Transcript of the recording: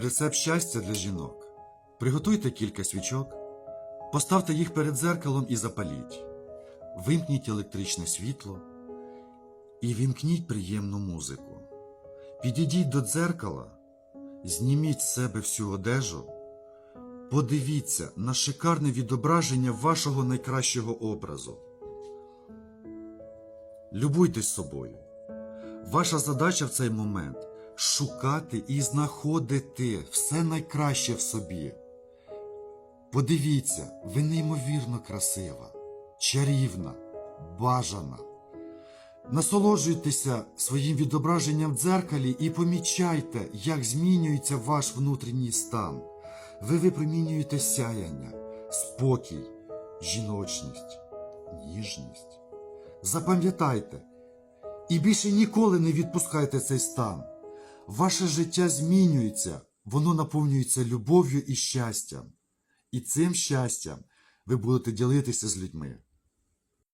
Рецепт щастя для жінок. Приготуйте кілька свічок, поставте їх перед дзеркалом і запаліть. Вимкніть електричне світло і вімкніть приємну музику. Підійдіть до дзеркала, зніміть з себе всю одежу, подивіться на шикарне відображення вашого найкращого образу. Любуйтесь собою. Ваша задача в цей момент шукати і знаходити все найкраще в собі. Подивіться, ви неймовірно красива, чарівна, бажана. Насолоджуйтеся своїм відображенням в дзеркалі і помічайте, як змінюється ваш внутрішній стан. Ви випромінюєте сяяння, спокій, жіночність, ніжність. Запам'ятайте, і більше ніколи не відпускайте цей стан. Ваше життя змінюється, воно наповнюється любов'ю і щастям. І цим щастям ви будете ділитися з людьми.